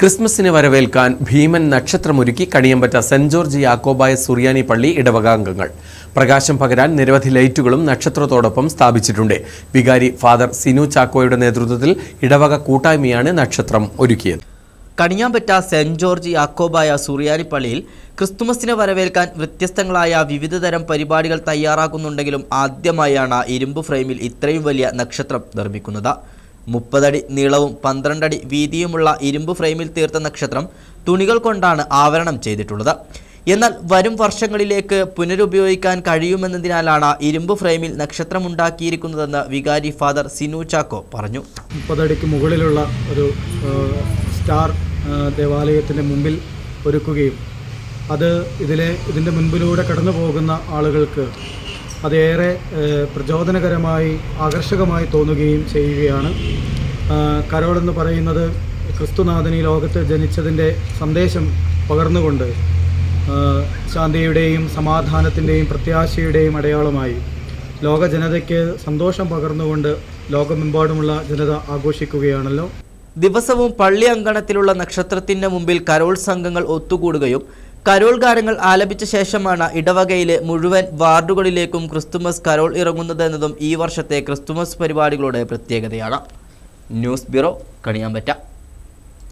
ക്രിസ്മസിന് വരവേൽക്കാൻ ഭീമൻ നക്ഷത്രമൊരുക്കി കണിയമ്പറ്റ സെന്റ് ജോർജ് യാക്കോബായ സുറിയാനി പള്ളി ഇടവകാംഗങ്ങൾ. പ്രകാശം പകരാൻ നിരവധി ലൈറ്റുകളും നക്ഷത്രത്തോടൊപ്പം സ്ഥാപിച്ചിട്ടുണ്ട്. വികാരി ഫാദർ സിനു ചാക്കോയുടെ നേതൃത്വത്തിൽ ഇടവക കൂട്ടായ്മയാണ് നക്ഷത്രം ഒരുക്കിയത്. കണിയാമ്പറ്റ സെന്റ് ജോർജ് യാക്കോബായ സുറിയാനി പള്ളിയിൽ ക്രിസ്തുമസിനെ വരവേൽക്കാൻ വ്യത്യസ്തങ്ങളായ വിവിധതരം പരിപാടികൾ തയ്യാറാക്കുന്നുണ്ടെങ്കിലും ആദ്യമായാണ് ഇരുമ്പ് ഫ്രെയിമിൽ ഇത്രയും വലിയ നക്ഷത്രം നിർമ്മിക്കുന്നത്. മുപ്പതടി നീളവും പന്ത്രണ്ടടി വീതിയുമുള്ള ഇരുമ്പ് ഫ്രെയിമിൽ തീർത്ത നക്ഷത്രം തുണികൾ കൊണ്ടാണ് ആവരണം ചെയ്തിട്ടുള്ളത്. എന്നാൽ വരും വർഷങ്ങളിലേക്ക് പുനരുപയോഗിക്കാൻ കഴിയുമെന്നതിനാലാണ് ഇരുമ്പ് ഫ്രെയിമിൽ നക്ഷത്രമുണ്ടാക്കിയിരിക്കുന്നതെന്ന് വികാരി ഫാദർ സിനു ചാക്കോ പറഞ്ഞു. മുപ്പതടിക്ക് മുകളിലുള്ള ഒരു സ്റ്റാർ ദേവാലയത്തിന്റെ മുമ്പിൽ ഒരുക്കുകയും അത് ഇതിലെ ഇതിന്റെ മുൻപിലൂടെ കടന്നു പോകുന്ന ആളുകൾക്ക് അതേറെ പ്രചോദനകരമായി ആകർഷകമായി തോന്നുകയും ചെയ്യുകയാണ്. കരോളെന്ന് പറയുന്നത് ക്രിസ്തുനാഥൻ ഈ ലോകത്ത് ജനിച്ചതിന്റെ സന്ദേശം പകർന്നുകൊണ്ട് ശാന്തിയുടെയും സമാധാനത്തിന്റെയും പ്രത്യാശയുടെയും അടയാളമായി. ലോക ജനതയ്ക്ക് സന്തോഷം പകർന്നുകൊണ്ട് ലോകമെമ്പാടുമുള്ള ജനത ആഘോഷിക്കുകയാണല്ലോ. ദിവസവും പള്ളി അങ്കണത്തിലുള്ള നക്ഷത്രത്തിന്റെ മുമ്പിൽ കരോൾ സംഘങ്ങൾ ഒത്തുകൂടുകയും കരോൾ ഗാനങ്ങൾ ആലപിച്ച ശേഷമാണ് ഇടവകയിലെ മുഴുവൻ വാർഡുകളിലേക്കും ക്രിസ്തുമസ് കരോൾ ഇറങ്ങുന്നതെന്നതും ഈ വർഷത്തെ ക്രിസ്തുമസ് പരിപാടികളുടെ പ്രത്യേകതയാണ്. News bureau Kaniyambetta.